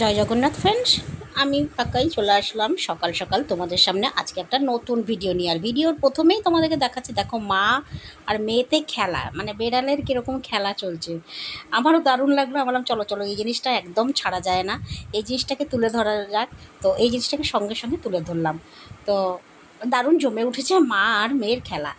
জয় Jagannath friends আমি পাক্কাই চলে আসলাম সকাল সকাল তোমাদের সামনে। আজকে একটা নতুন ভিডিও নিয়ে, আর ভিডিওর প্রথমেই তোমাদেরকে দেখাচ্ছি, দেখো মা আর মেয়েতে খেলা মানে বেড়ালের কীরকম খেলা চলছে। আমারও দারুণ লাগল, আমি বললাম, চলো চলো, এই জিনিসটা একদম ছাড়া যায় না। এই জিনিসটাকে তুলে ধরা যাক। তো এই জিনিসটাকে সঙ্গে সঙ্গে তুলে ধরলাম। তো দারুণ জমে উঠেছে মা আর মেয়ের খেলা।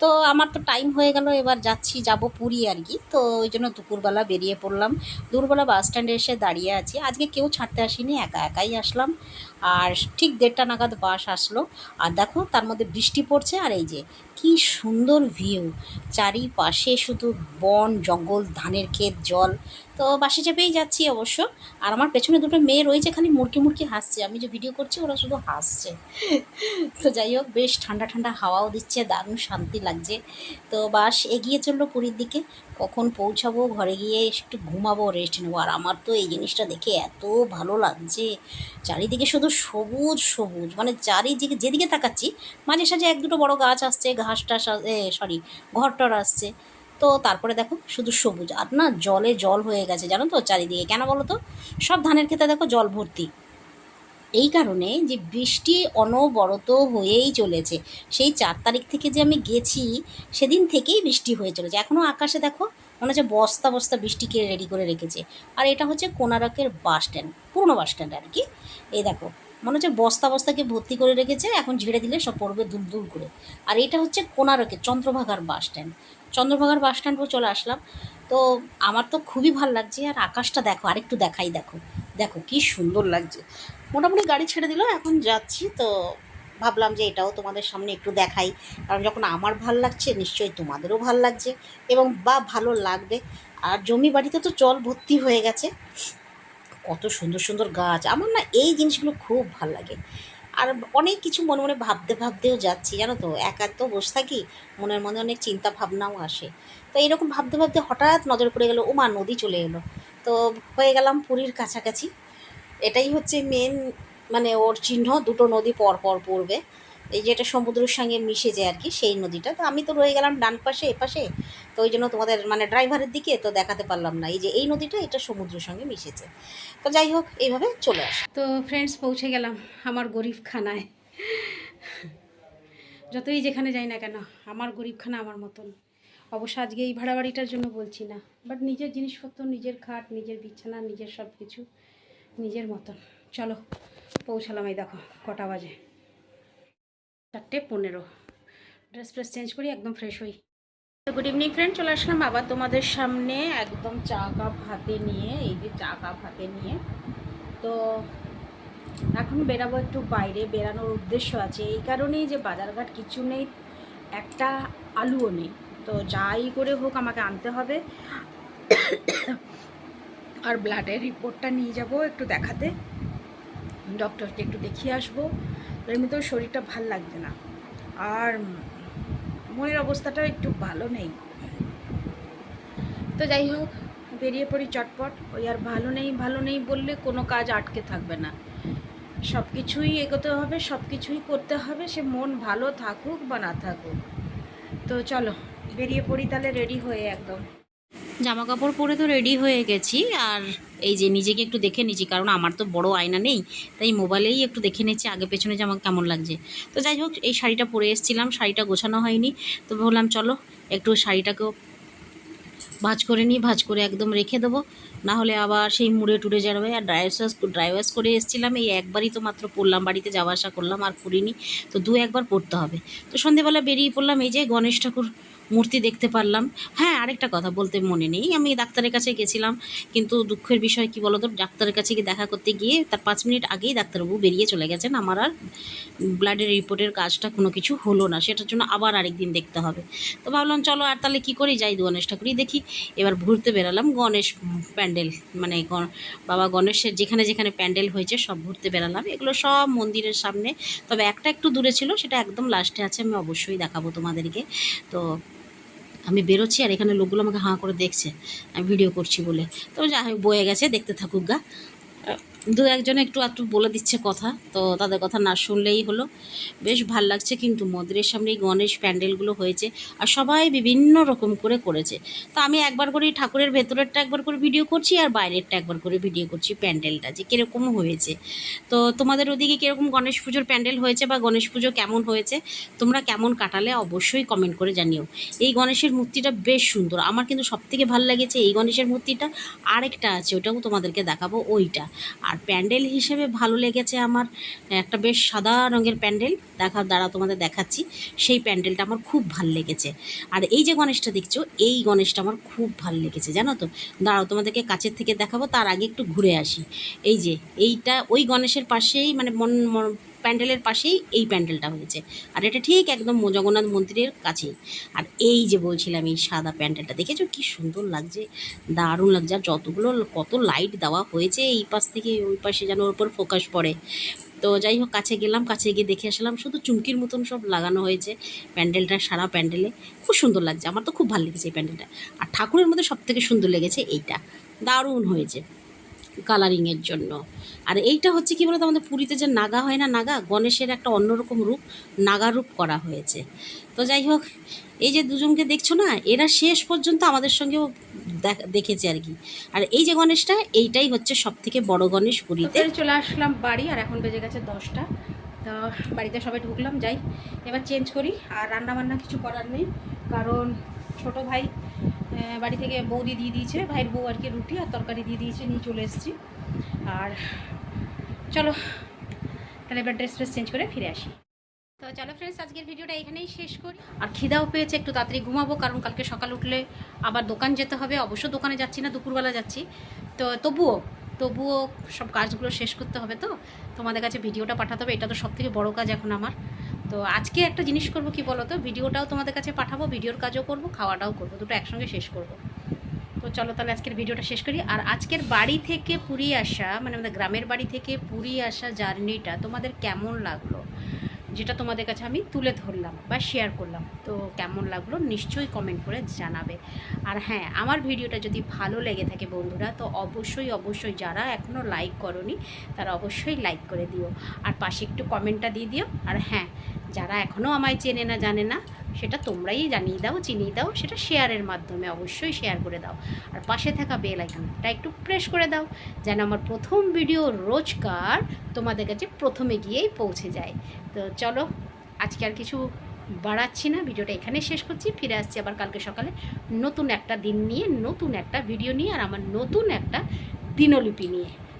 তো আমার তো টাইম হয়ে গেল, এবার যাচ্ছি, যাব পুরী আর কি। তো ওই জন্য দুপুরবেলা বেরিয়ে পড়লাম। দুপুরবেলা বাস স্ট্যান্ডে এসে দাঁড়িয়ে আছি। আজকে কেউ ছাড়তে আসিনি, একা একাই আসলাম। আর ঠিক দেড়টা নাগাদ বাস আসলো। আর দেখো, তার মধ্যে বৃষ্টি পড়ছে আর এই যে, কি সুন্দর ভিউ চারিপাশে শুধু বন, জঙ্গল, ধানের ক্ষেত, জল। তো বাসে চেপেই যাচ্ছি অবশ্য। আর আমার পেছনে দুটো মেয়ে রয়েছে, খালি মুরকি মুরকি হাসছে। আমি যে ভিডিও করছি, ওরা শুধু হাসছে। তো যাই হোক, বেশ ঠান্ডা ঠান্ডা হাওয়াও দিচ্ছে, দারুণ শান্তি লাগছে। তো বাস এগিয়ে চলল পুরীর দিকে। কখন পৌঁছাবো, ঘরে গিয়ে একটু ঘুমাবো রেস্ট নেব। আর আমার তো এই জিনিসটা দেখে এত ভালো লাগছে। চারিদিকে শুধু সবুজ সবুজ। মানে চারিদিকে, যেদিকে তাকাচ্ছি, মাঝে সাঝে এক দুটো বড় গাছ আসছে, ঘাস টাস সরি ঘর টর আসছে। তো তারপরে দেখো শুধু সবুজ আর না জলে জল হয়ে গেছে, জানো তো চারিদিকে। কেন বলো তো? সব ধানের খেতে দেখো জল ভর্তি। এই কারণে যে বৃষ্টি অনবরত হয়েই চলেছে, সেই চার তারিখ থেকে যে আমি গেছি, সেদিন থেকেই বৃষ্টি হয়ে চলেছে। এখনও আকাশে দেখো মনে হচ্ছে বস্তা বস্তা বৃষ্টিকে রেডি করে রেখেছে। আর এটা হচ্ছে কোনারকের বাস স্ট্যান্ড পুরনো বাস স্ট্যান্ড আর কি। এই দেখো, মনে হচ্ছে বস্তা বস্তাকে ভর্তি করে রেখেছে, এখন ঝেড়ে দিলে সব পড়বে দুল দুল করে। আর এটা হচ্ছে কোনারকের, চন্দ্রভাগার বাস স্ট্যান্ড চন্দ্রভাগার বাস স্ট্যান্ড চলে আসলাম। তো আমার তো খুবই ভালো লাগছে। আর আকাশটা দেখো, আরেকটু দেখাই দেখো। দেখো কি সুন্দর লাগছে। মোটামুটি গাড়ি ছেড়ে দিল, এখন যাচ্ছি। তো ভাবলাম যে এটাও তোমাদের সামনে একটু দেখাই। কারণ যখন আমার ভালো লাগছে, নিশ্চয়ই তোমাদেরও ভালো লাগছে। এবং বা ভালো লাগবে। আর জমি বাড়িতে তো জল ভর্তি হয়ে গেছে। কত সুন্দর সুন্দর গাছ। আমার না এই জিনিসগুলো খুব ভালো লাগে। আর অনেক কিছু মনে মনে ভাবতে ভাবতেও যাচ্ছি, জানো তো? একা তো বসে থাকি, মনের মধ্যে অনেক চিন্তা ভাবনাও আসে। তো এইরকম ভাবতে ভাবতে হঠাৎ নজর পড়ে গেলো, ওমা, নদী চলে এলো। তো হয়ে গেলাম পুরীর কাছাকাছি। এটাই হচ্ছে মেন মানে ওর চিহ্ন, দুটো নদী পর পর পড়বে। এই যেটা সমুদ্রের সঙ্গে মিশে যায় আর কি, সেই নদীটা। তো আমি তো রয়ে গেলাম ডান পাশে এপাশে তো ওই জন্য তোমাদের মানে ড্রাইভারের দিকে তো দেখাতে পারলাম না। এই যে এই নদীটা, এটা সমুদ্রের সঙ্গে মিশেছে। তো যাই হোক, এইভাবে চলে আস। তো ফ্রেন্ডস পৌঁছে গেলাম আমার গরিব খানায় যতই যেখানে যাই না কেন, আমার গরিবখানা আমার মতন। অবশ্য আজকে এই ভাড়া বাড়িটার জন্য বলছি না বাট নিজের জিনিসপত্র, নিজের খাট, নিজের বিছানা, নিজের সব কিছু নিজের মতন। চলো, পৌঁছালাম এই দেখো, কটা বাজে। চারটে পনেরো। ড্রেস ফ্রেস চেঞ্জ করি, একদম ফ্রেশ হই। গুড ইভিনিং ফ্রেন্ড চলে আসলাম আবার তোমাদের সামনে একদম চা কাপ হাতে নিয়ে, এই যে চা কাপ হাতে নিয়ে। তো এখন বেরাবো একটু বাইরে, বেরানোর উদ্দেশ্য আছে। এই কারণেই যে বাজারঘাট কিছু নেই, একটা আলুও নেই। তো যাই করে হোক আমাকে আনতে হবে। আর ব্লাডের রিপোর্টটা নিয়ে যাব একটু দেখাতে। ডক্টরকে একটু দেখিয়ে আসব। এমনিতেও শরীরটা ভালো লাগছে না। আর মনের অবস্থাটাও একটু ভালো নেই। তো যাই হোক, বেরিয়ে পড়ি চটপট। ওই আর ভালো নেই ভালো নেই বললে কোনো কাজ আটকে থাকবে না। সব কিছুই এগোতে হবে সব কিছুই করতে হবে, সে মন ভালো থাকুক বা না থাকুক। তো চলো, বেরিয়ে পড়ি তাহলে রেডি হয়ে একদম। জামা কাপড় পরে তো রেডি হয়ে গেছি, আর এই যে নিজেকে একটু দেখে নিচ্ছি কারণ আমার তো বড় আয়না নেই, তাই মোবাইলেই একটু দেখে নিচ্ছি আগে পেছনে যে আমার কেমন লাগছে। তো যাই হোক, এই শাড়িটা পরে এসেছিলাম, শাড়িটা গোছানো হয়নি, তো বললাম চলো একটু শাড়িটাকেও ভাজ করে নিই, ভাজ করে একদম রেখে দেবো। না হলে আবার সেই মুড়ে টুড়ে যাবে আর ড্রাই ওয়াশ ড্রাই ওয়াশ করে এসেছিলাম, এই একবারই তো মাত্র পড়লাম বাড়িতে যাওয়া আসা করলাম, আর করিনি, তো দু একবার পড়তে হবে। তো সন্ধেবেলা বেরিয়ে পড়লাম, এই যে গণেশ ঠাকুর মূর্তি দেখতে পারলাম। হ্যাঁ আরেকটা কথা বলতে মনে নেই। আমি ডাক্তারের কাছে গেছিলাম, কিন্তু দুঃখের বিষয় কি বলতো? ডাক্তারের কাছে গিয়ে দেখা করতে গিয়ে তার পাঁচ মিনিট আগেই ডাক্তারবাবু বেরিয়ে চলে গেছেন। আমার আর ব্লাডের রিপোর্টের কাজটা কোনো কিছু হলো না। সেটার জন্য আবার আরেকদিন দেখতে হবে। তো ভাবলাম, চলো আর তাহলে কী করি? যাই গণেশ ঠাকুরই দেখি। এবার ঘুরতে বেরালাম গণেশ প্যান্ডেল মানে বাবা গণেশের যেখানে যেখানে প্যান্ডেল হয়েছে সব ঘুরতে বেরালাম। এগুলো সব মন্দিরের সামনে। তবে একটা একটু দূরে ছিল, সেটা একদম লাস্টে আছে, আমি অবশ্যই দেখাবো তোমাদেরকে। তো আমি বেরোচ্ছি আর এখানে লোকগুলো আমাকে হাঁ করে দেখছে, আমি ভিডিও করছি বলে। তো হোক, বয়ে গেছে, দেখতে থাকুক গা। দু একজন একটু একটু বলে দিচ্ছে কথা, তো তাদের কথা না শুনলেই হলো। বেশ ভালো লাগছে কিন্তু মন্দিরের সামনে এই গণেশ প্যান্ডেলগুলো হয়েছে আর সবাই বিভিন্ন রকম করে করেছে। তো আমি একবার করে ঠাকুরের ভেতরেরটা একবার করে ভিডিও করছি আর বাইরেরটা একবার করে ভিডিও করছি প্যান্ডেলটা যে কীরকম হয়েছে। তো তোমাদের ওদিকে কীরকম গণেশ পুজোর প্যান্ডেল হয়েছে বা গণেশ পুজো কেমন হয়েছে, তোমরা কেমন কাটালে অবশ্যই কমেন্ট করে জানিও। এই গণেশের মূর্তিটা বেশ সুন্দর। আমার কিন্তু সবথেকে ভালো লেগেছে এই গণেশের মূর্তিটা। আরেকটা আছে, ওটাও তোমাদেরকে দেখাবো, ওইটা। আর প্যান্ডেল হিসেবে ভালো লেগেছে আমার, একটা বেশ সাদা রঙের প্যান্ডেল। দেখার দ্বারা তোমাদের দেখাচ্ছি। সেই প্যান্ডেলটা আমার খুব ভালো লেগেছে। আর এই যে গণেশটা দেখছ, এই গণেশটা আমার খুব ভালো লেগেছে, জানো তো? দাঁড়াও, তোমাদেরকে কাছের থেকে দেখাবো, তার আগে একটু ঘুরে আসি। এই যে, এইটা ওই গণেশের পাশেই মানে মন মন- প্যান্ডেলের পাশেই এই প্যান্ডেলটা হয়েছে। আর এটা ঠিক একদম জগন্নাথ মন্দিরের কাছেই। আর এই যে বলছিলাম, এই সাদা প্যান্ডেলটা দেখেছ? কি সুন্দর লাগছে, দারুণ লাগছে। আর যতগুলো, কত লাইট দেওয়া হয়েছে এই পাশ থেকে, ওই পাশে যেন ওর উপর ফোকাস পড়ে। তো যাই হোক, কাছে গেলাম, কাছে গিয়ে দেখে আসলাম, শুধু চুমকির মতন সব লাগানো হয়েছে প্যান্ডেলটা, সারা প্যান্ডেলে। খুব সুন্দর লাগছে, আমার তো খুব ভালো লেগেছে এই প্যান্ডেলটা। আর ঠাকুরের মধ্যে সব থেকে সুন্দর লেগেছে এইটা। দারুণ হয়েছে। কালারিংয়ের জন্য। আর এইটা হচ্ছে কি বলতো, আমাদের পুরীতে যে নাগা হয় না, নাগা, গণেশের একটা অন্যরকম রূপ নাগা রূপ করা হয়েছে। তো যাই হোক, এই যে দুজনকে দেখছ না, এরা শেষ পর্যন্ত আমাদের সঙ্গেও দেখ- দেখেছে আর কি। আর এই যে গণেশটা, এইটাই হচ্ছে সব থেকে বড় গণেশ পুরীতে। চলে আসলাম বাড়ি, আর এখন বেজে গেছে দশটা। তো বাড়িতে সবাই ঢুকলাম, যাই। এবার চেঞ্জ করি, আর রান্না বান্না কিছু করার নেই, কারণ ছোট ভাই বাড়ি থেকে বৌদি দিয়ে দিয়েছে, ভাইয়ের বউ আর কি রুটি আর তরকারি দিয়ে দিয়েছে, নিয়ে চলে এসেছি। আর চলো, তাহলে এবার ড্রেস ফ্রেস চেঞ্জ করে ফিরে আসি। তো চলো ফ্রেন্ডস আজকের ভিডিওটা এখানেই শেষ করি। আর খিদাও পেয়েছে, একটু তাড়াতাড়ি ঘুমাবো, কারণ কালকে সকাল উঠলে আবার দোকান যেতে হবে। অবশ্য দোকানে যাচ্ছি না, দুপুরবেলা যাচ্ছি। তো তবুও তবুও সব কাজগুলো শেষ করতে হবে তো? তোমাদের কাছে ভিডিওটা পাঠাতে হবে, এটা তো সব থেকে বড়ো কাজ এখন আমার। তো আজকে একটা জিনিস করব, কি বলো তো ভিডিওটাও তোমাদের কাছে পাঠাবো, ভিডিওর কাজও করব, খাওয়াটাও করব, দুটো একসঙ্গে শেষ করব। তো চলো তাহলে আজকের ভিডিওটা শেষ করি। আর আজকের বাড়ি থেকে পুরী আসা মানে আমাদের গ্রামের বাড়ি থেকে পুরী আসা জার্নিটা তোমাদের কেমন লাগল? যেটা তোমাদের কাছে আমি তুলে ধরলাম বা শেয়ার করলাম। তো কেমন লাগল? নিশ্চয়ই কমেন্ট করে জানাবে। আর হ্যাঁ আমার ভিডিওটা যদি ভালো লেগে থাকে বন্ধুরা, তো অবশ্যই অবশ্যই যারা এখনও লাইক করনি, তারা অবশ্যই লাইক করে দিও। আর পাশে একটু কমেন্টটা দিয়ে দিও। আর হ্যাঁ যারা এখনও আমায় চেনে না, জানে না, সেটা তোমরাই জানিয়ে দাও, চিনিয়ে দাও, সেটা শেয়ারের মাধ্যমে অবশ্যই শেয়ার করে দাও। আর পাশে থাকা বেল আইকনটা একটু প্রেস করে দাও, যেন আমার প্রথম ভিডিও রোজকার তোমাদের কাছে প্রথমে গিয়েই পৌঁছে যায়। তো চলো, আজকে আর কিছু বাড়াচ্ছি না, ভিডিওটা এখানে শেষ করছি, ফিরে আসছি আবার কালকে সকালে নতুন একটা দিন নিয়ে, নতুন একটা ভিডিও নিয়ে, আর আমার নতুন একটা দিনলিপি নিয়ে।